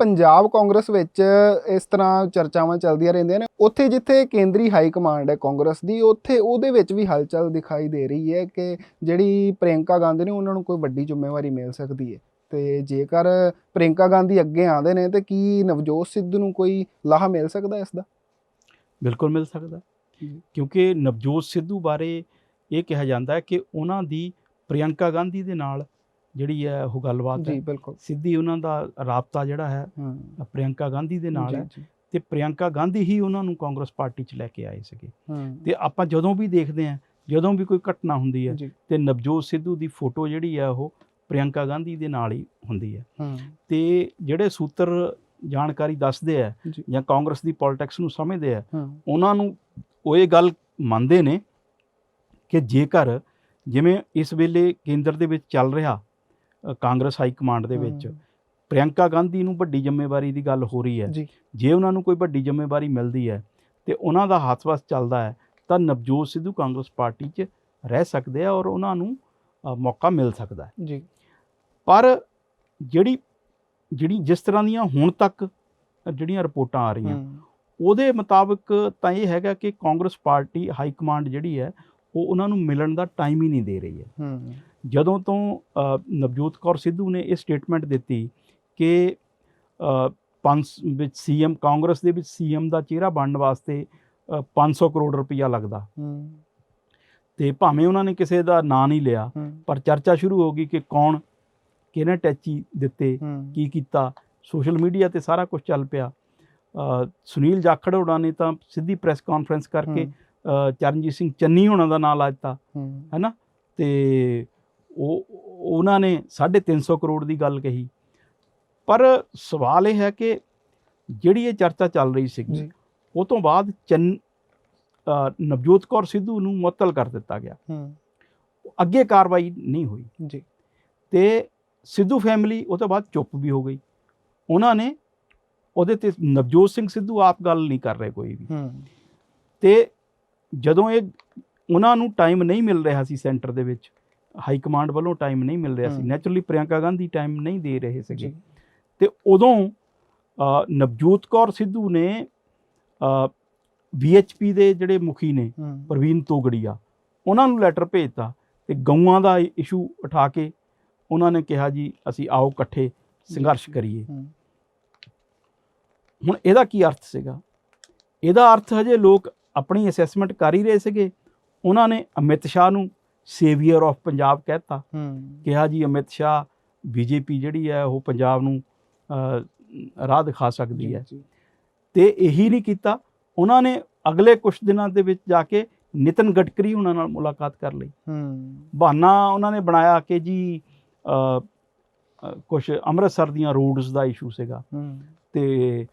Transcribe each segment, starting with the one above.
ਪੰਜਾਬ ਕਾਂਗਰਸ ਵਿੱਚ ਇਸ ਤਰ੍ਹਾਂ ਚਰਚਾਵਾਂ ਚੱਲਦੀਆਂ ਰਹਿੰਦੀਆਂ ਨੇ। ਉੱਥੇ ਜਿੱਥੇ ਕੇਂਦਰੀ ਹਾਈ ਕਮਾਂਡ ਹੈ ਕਾਂਗਰਸ ਦੀ ਉੱਥੇ ਉਹਦੇ ਵਿੱਚ ਵੀ ਹਲਚਲ ਦਿਖਾਈ ਦੇ ਰਹੀ ਹੈ ਕਿ ਜਿਹੜੀ ਪ੍ਰਿਯੰਕਾ ਗਾਂਧੀ ਨੇ ਉਹਨਾਂ ਨੂੰ ਕੋਈ ਵੱਡੀ ਜ਼ਿੰਮੇਵਾਰੀ ਮਿਲ ਸਕਦੀ ਹੈ। ਤੇ ਜੇਕਰ ਪ੍ਰਿਯੰਕਾ ਗਾਂਧੀ ਅੱਗੇ ਆਉਂਦੇ ਨੇ ਤੇ ਕੀ ਨਵਜੋਤ ਸਿੱਧੂ ਨੂੰ ਕੋਈ ਲਾਹਾ ਮਿਲ ਸਕਦਾ ਇਸ ਦਾ? ਬਿਲਕੁਲ ਮਿਲ ਸਕਦਾ। ਕਿਉਂਕਿ ਨਵਜੋਤ ਸਿੱਧੂ ਬਾਰੇ ਇਹ ਕਿਹਾ ਜਾਂਦਾ ਹੈ ਕਿ ਉਹਨਾਂ ਦੀ ਪ੍ਰਿਯੰਕਾ ਗਾਂਧੀ ਦੇ ਨਾਲ ਜਿਹੜੀ ਹੈ ਉਹ ਗੱਲਬਾਤ ਜੀ ਹੈ ਬਿਲਕੁਲ। ਸਿੱਧੀ ਉਹਨਾਂ ਦਾ ਰਾਬਤਾ ਜਿਹੜਾ ਹੈ ਪ੍ਰਿਯੰਕਾ ਗਾਂਧੀ ਦੇ ਨਾਲ ਹੈ। ਤੇ ਪ੍ਰਿਯੰਕਾ ਗਾਂਧੀ ਹੀ ਉਹਨਾਂ ਨੂੰ ਕਾਂਗਰਸ ਪਾਰਟੀ 'ਚ ਲੈ ਕੇ ਆਏ ਸੀਗੇ। ਤੇ ਆਪਾਂ ਜਦੋਂ ਵੀ ਦੇਖਦੇ ਹਾਂ ਜਦੋਂ ਵੀ ਕੋਈ ਘਟਨਾ ਹੁੰਦੀ ਹੈ ਤੇ ਨਵਜੋਤ ਸਿੱਧੂ ਦੀ ਫੋਟੋ ਜਿਹੜੀ ਹੈ ਉਹ ਪ੍ਰਿਯੰਕਾ ਗਾਂਧੀ ਦੇ ਨਾਲ ਹੀ ਹੁੰਦੀ ਹੈ। ਤੇ ਜਿਹੜੇ ਸੂਤਰ ਜਾਣਕਾਰੀ ਦੱਸਦੇ ਆ ਜੀ। ਕਾਂਗਰਸ ਦੀ ਪੋਲਿਟਿਕਸ ਨੂੰ ਸਮਝਦੇ ਆ ਉਹਨਾਂ ਨੂੰ ਉਹ ਇਹ ਗੱਲ ਮੰਨਦੇ ਨੇ ਕਿ ਜੇਕਰ ਜਿਵੇਂ ਇਸ ਵੇਲੇ ਕੇਂਦਰ ਦੇ ਵਿੱਚ ਚੱਲ ਰਿਹਾ ਕਾਂਗਰਸ ਹਾਈ ਕਮਾਂਡ ਦੇ ਵਿੱਚ। ਹੂੰ, ਪ੍ਰਿਯੰਕਾ ਗਾਂਧੀ ਨੂੰ ਵੱਡੀ ਜ਼ਿੰਮੇਵਾਰੀ ਦੀ ਗੱਲ ਹੋ ਰਹੀ ਹੈ। ਜੀ। ਉਹਨਾਂ ਨੂੰ ਕੋਈ ਵੱਡੀ ਜ਼ਿੰਮੇਵਾਰੀ ਮਿਲਦੀ ਹੈ ਤੇ ਉਹਨਾਂ ਦਾ ਹੱਥ-ਵਸ ਚੱਲਦਾ ਹੈ ਤਾਂ ਨਵਜੋਤ ਸਿੱਧੂ ਕਾਂਗਰਸ ਪਾਰਟੀ 'ਚ ਰਹਿ ਸਕਦੇ ਆ ਔਰ ਉਹਨਾਂ ਨੂੰ ਮੌਕਾ ਮਿਲ ਸਕਦਾ ਹੈ। ਜੀ। ਪਰ ਜਿਹੜੀ ਜਿਹੜੀ ਜਿਸ ਤਰ੍ਹਾਂ ਦੀਆਂ ਹੁਣ ਤੱਕ ਜਿਹੜੀਆਂ ਰਿਪੋਰਟਾਂ ਆ ਰਹੀਆਂ ਉਹਦੇ ਮੁਤਾਬਕ ਤਾਂ ਇਹ ਹੈਗਾ ਕਿ ਕਾਂਗਰਸ ਪਾਰਟੀ ਹਾਈ ਕਮਾਂਡ ਜਿਹੜੀ ਹੈ ਉਹ ਉਹਨਾਂ ਨੂੰ ਮਿਲਣ ਦਾ ਟਾਈਮ ਹੀ ਨਹੀਂ ਦੇ ਰਹੀ ਹੈ। ਜਦੋਂ ਤੋਂ ਨਵਜੋਤ ਕੌਰ ਸਿੱਧੂ ਨੇ ਇਹ ਸਟੇਟਮੈਂਟ ਦਿੱਤੀ ਕਿ ਪੰਜ ਵਿੱਚ ਸੀਐਮ ਕਾਂਗਰਸ ਦੇ ਵਿੱਚ ਸੀਐਮ ਦਾ ਚਿਹਰਾ ਬਣਨ ਵਾਸਤੇ ਅ, 500 ਕਰੋੜ ਰੁਪਈਆ ਲੱਗਦਾ। ਤੇ ਭਾਵੇਂ ਉਹਨਾਂ ਨੇ ਕਿਸੇ ਦਾ ਨਾਂ ਨਹੀਂ ਲਿਆ ਪਰ ਚਰਚਾ ਸ਼ੁਰੂ ਹੋ ਗਈ ਕਿ ਕੌਣ ਕਿਹਨੇ ਟੈਚੀ ਦਿੱਤੇ ਕੀ ਕੀਤਾ ਸੋਸ਼ਲ ਮੀਡੀਆ ਤੇ ਸਾਰਾ ਕੁਝ ਚੱਲ ਪਿਆ। ਸੁਨੀਲ ਜਾਖੜ ਹੋਣਾ ਨੇ ਤਾਂ ਸਿੱਧੀ ਪ੍ਰੈਸ ਕਾਨਫਰੰਸ ਕਰਕੇ ਚਰਨਜੀਤ ਸਿੰਘ ਚੰਨੀ ਹੋਣਾ ਦਾ ਨਾਮ ਲਾ ਦਿੱਤਾ ਹੂੰ। ਹੈਨਾ? ਤੇ ਉਹ ਉਹਨਾਂ ਨੇ 350 ਕਰੋੜ ਦੀ ਗੱਲ ਕਹੀ। ਪਰ ਸਵਾਲ ਇਹ ਹੈ ਕਿ ਜਿਹੜੀ ਇਹ ਚਰਚਾ ਚੱਲ ਰਹੀ ਜੀ। ਉਹ ਤੋਂ ਬਾਅਦ ਚੰਨ ਨਵਜੋਤ ਕੌਰ ਸਿੱਧੂ ਨੂੰ ਮੁਅੱਤਲ ਕਰ ਦਿੱਤਾ ਗਿਆ। ਹੂੰ। ਅੱਗੇ ਕਾਰਵਾਈ ਨਹੀਂ ਹੋਈ। ਜੀ। ਤੇ ਸਿੱਧੂ ਫੈਮਿਲੀ ਉਹ ਤੋਂ ਬਾਅਦ ਚੁੱਪ ਵੀ ਹੋ ਗਈ। ਉਹਨਾਂ ਨੇ ਉਹਦੇ ਤੇ ਨਵਜੋਤ ਸਿੰਘ ਸਿੱਧੂ ਆਪ ਗੱਲ ਨਹੀਂ ਕਰ ਰਹੇ ਕੋਈ ਵੀ। ਹੂੰ। ਤੇ ਜਦੋਂ ਇਹ ਉਹਨਾਂ ਨੂੰ ਟਾਈਮ ਨਹੀਂ ਮਿਲ ਰਿਹਾ ਸੀ ਸੈਂਟਰ ਦੇ ਵਿੱਚ ਹਾਈ ਕਮਾਂਡ ਵੱਲੋਂ ਟਾਈਮ ਨਹੀਂ ਮਿਲ ਰਿਹਾ ਸੀ। ਨੈਚੁਰਲੀ ਪ੍ਰਿਯੰਕਾ ਗਾਂਧੀ ਟਾਈਮ ਨਹੀਂ ਦੇ ਰਹੇ ਸੀਗੇ। ਤੇ ਉਦੋਂ ਨਵਜੋਤ ਕੌਰ ਸਿੱਧੂ ਨੇ ਵੀਐਚਪੀ ਦੇ ਜਿਹੜੇ ਮੁਖੀ ਨੇ ਪ੍ਰਵੀਨ ਤੋਗੜੀਆ ਉਹਨਾਂ ਨੂੰ ਲੈਟਰ ਭੇਜਤਾ ਤੇ ਗਊਆਂ ਦਾ ਇਸ਼ੂ ਉਠਾ ਕੇ ਉਹਨਾਂ ਨੇ ਕਿਹਾ ਜੀ ਅਸੀਂ ਆਓ ਇਕੱਠੇ ਸੰਘਰਸ਼ ਕਰੀਏ। ਹੁਣ ਇਹਦਾ ਕੀ ਅਰਥ ਸੀਗਾ? ਇਹਦਾ ਅਰਥ ਹਜੇ ਲੋਕ ਆਪਣੀ ਅਸੈਸਮੈਂਟ ਕਰ ਹੀ ਰਹੇ ਸੀਗੇ। ਉਹਨਾਂ ਨੇ ਅਮਿਤ ਸ਼ਾਹ ਨੂੰ ਸੇਵੀਅਰ ਆਫ ਪੰਜਾਬ ਕਹਿਤਾ। ਹੂੰ। ਕਿਹਾ ਜੀ ਅਮਿਤ ਸ਼ਾਹ ਬੀਜੇਪੀ ਜਿਹੜੀ ਹੈ ਉਹ ਪੰਜਾਬ ਨੂੰ ਰਾਹ ਦਿਖਾ ਸਕਦੀ ਹੈ। ਤੇ ਇਹੀ ਨਹੀਂ ਕੀਤਾ। ਉਹਨਾਂ ਨੇ ਅਗਲੇ ਕੁਝ ਦਿਨਾਂ ਦੇ ਵਿੱਚ ਜਾ ਕੇ ਨਿਤਨ ਗਡਕਰੀ ਉਹਨਾਂ ਨਾਲ ਮੁਲਾਕਾਤ ਕਰ ਲਈ। ਹੂੰ। ਬਹਾਨਾ ਉਹਨਾਂ ਨੇ ਬਣਾਇਆ ਕਿ ਜੀ ਕੁਝ ਅੰਮ੍ਰਿਤਸਰ ਦੀਆਂ ਰੋਡਸ ਦਾ ਇਸ਼ੂ ਸੀਗਾ। ਹੂੰ। ਤੇ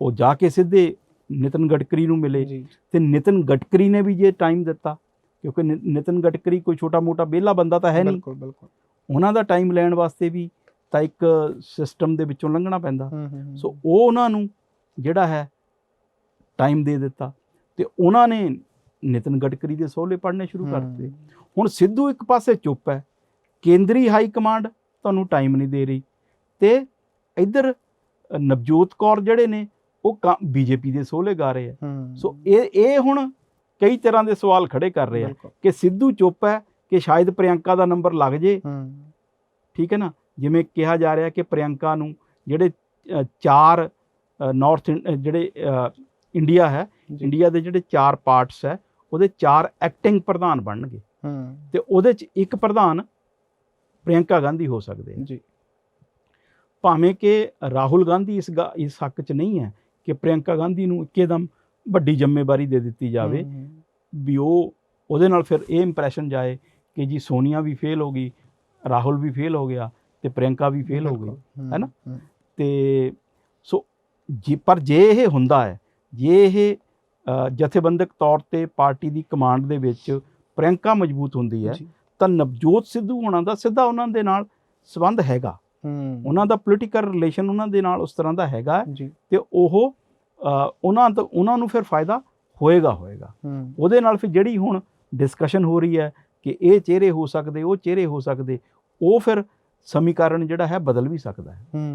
ਉਹ ਜਾ ਕੇ ਸਿੱਧੇ ਨਿਤਨ ਗਡਕਰੀ ਨੂੰ ਮਿਲੇ। ਤੇ ਨਿਤਨ ਗਡਕਰੀ ਨੇ ਵੀ ਜੇ ਟਾਈਮ ਦਿੱਤਾ ਕਿਉਂਕਿ ਨਿਤਨ ਗਡਕਰੀ ਕੋਈ ਛੋਟਾ ਮੋਟਾ ਵਿਹਲਾ ਬੰਦਾ ਤਾਂ ਹੈ ਨਹੀਂ। ਬਿਲਕੁਲ ਬਿਲਕੁਲ। ਉਹਨਾਂ ਦਾ ਟਾਈਮ ਲੈਣ ਵਾਸਤੇ ਵੀ ਤਾਂ ਇੱਕ ਸਿਸਟਮ ਦੇ ਵਿੱਚੋਂ ਲੰਘਣਾ ਪੈਂਦਾ। ਸੋ ਉਹ ਉਹਨਾਂ ਨੂੰ ਜਿਹੜਾ ਹੈ ਟਾਈਮ ਦੇ ਦਿੱਤਾ। ਤੇ ਉਹਨਾਂ ਨੇ ਨਿਤਨ ਗਡਕਰੀ ਦੇ ਸੋਹਲੇ ਪੜਨੇ ਸ਼ੁਰੂ ਕਰ ਦਿੱਤੇ ਹੁਣ ਸਿੱਧੂ ਇੱਕ ਪਾਸੇ ਚੁੱਪ ਹੈ। ਕੇਂਦਰੀ ਹਾਈ ਕਮਾਂਡ ਤੁਹਾਨੂੰ ਟਾਈਮ ਨਹੀਂ ਦੇ ਰਹੀ। ਤੇ ਇੱਧਰ ਨਵਜੋਤ ਕੌਰ ਜਿਹੜੇ ਨੇ ਉਹ ਬੀਜੇਪੀ ਦੇ ਸੋਹਲੇ ਗਾ ਰਹੇ ਆ। ਸੋ ਇਹ ਇਹ ਹੁਣ ਕਈ ਤਰ੍ਹਾਂ ਦੇ ਸਵਾਲ ਖੜੇ ਕਰ ਰਹੇ ਆ। ਕਿ ਸਿੱਧੂ ਚੁੱਪ ਹੈ ਕਿ ਸ਼ਾਇਦ ਪ੍ਰਿਯੰਕਾ ਦਾ ਨੰਬਰ ਲੱਗ ਜੇ? ਠੀਕ ਹੈ ਨਾ? ਜਿਵੇਂ ਕਿਹਾ ਜਾ ਰਿਹਾ ਕਿ ਪ੍ਰਿਯੰਕਾ ਨੂੰ ਜਿਹੜੇ ਚਾਰ ਨਾਰਥ ਜਿਹੜੇ ਇੰਡੀਆ ਹੈ। ਇੰਡੀਆ ਦੇ ਜਿਹੜੇ ਚਾਰ ਪਾਰਟਸ ਹੈ ਉਹਦੇ ਚਾਰ ਐਕਟਿੰਗ ਪ੍ਰਧਾਨ ਬਣਨਗੇ। ਹੂੰ। ਤੇ ਉਹਦੇ ਚ ਇੱਕ ਪ੍ਰਧਾਨ ਪ੍ਰਿਯੰਕਾ ਗਾਂਧੀ ਹੋ ਸਕਦੇ ਜੀ। ਭਾਵੇਂ ਕਿ ਰਾਹੁਲ ਗਾਂਧੀ ਇਸ ਇਸ ਹੱਕ 'ਚ ਨਹੀਂ ਹੈ ਕਿ ਪ੍ਰਿਯੰਕਾ ਗਾਂਧੀ ਨੂੰ ਇੱਕਦਮ ਵੱਡੀ ਜ਼ਿੰਮੇਵਾਰੀ ਦੇ ਦਿੱਤੀ ਜਾਵੇ ਵੀ ਉਹ ਉਹਦੇ ਨਾਲ ਫਿਰ ਇਹ ਇੰਪ੍ਰੈਸ਼ਨ ਜਾਏ ਕਿ ਜੀ ਸੋਨੀਆ ਵੀ ਫੇਲ ਹੋ ਗਈ ਰਾਹੁਲ ਵੀ ਫੇਲ ਹੋ ਗਿਆ ਤੇ ਪ੍ਰਿਯੰਕਾ ਵੀ ਫੇਲ ਹੋ ਗਈ ਹੂੰ, ਨਾ? ਤੇ ਸੋ ਜੇ ਪਰ ਜੇ ਇਹ ਹੁੰਦਾ ਹੈ ਜੇ ਇਹ ਜਥੇਬੰਦਕ ਤੌਰ ਤੇ ਪਾਰਟੀ ਦੀ ਕਮਾਂਡ ਦੇ ਵਿੱਚ ਪ੍ਰਿਯੰਕਾ ਮਜ਼ਬੂਤ ਹੁੰਦੀ ਹੈ ਤਾਂ ਨਵਜੋਤ ਸਿੱਧੂ ਹੋਣਾ ਦਾ ਸਿੱਧਾ ਉਹਨਾਂ ਦੇ ਨਾਲ ਸੰਬੰਧ ਹੈਗਾ। ਉਹਨਾਂ ਦਾ ਪੋਲੀਟੀਕਲ ਰਿਲੇਸ਼ਨ ਉਹਨਾਂ ਦੇ ਨਾਲ ਉਸ ਤਰ੍ਹਾਂ ਦਾ ਹੈਗਾ ਤੇ ਉਹ ਉਹਨਾਂ ਤੋਂ ਉਹਨਾਂ ਨੂੰ ਫਿਰ ਫਾਇਦਾ ਹੋਏਗਾ ਹੋਏਗਾ। ਉਹਦੇ ਨਾਲ ਫਿਰ ਜਿਹੜੀ ਹੁਣ ਡਿਸਕਸ਼ਨ ਹੋ ਰਹੀ ਹੈ ਕਿ ਇਹ ਚਿਹਰੇ ਹੋ ਸਕਦੇ ਉਹ ਚਿਹਰੇ ਹੋ ਸਕਦੇ ਉਹ ਫਿਰ ਸਮੀਕਰਨ ਜਿਹੜਾ ਹੈ ਬਦਲ ਵੀ ਸਕਦਾ ਹੂੰ।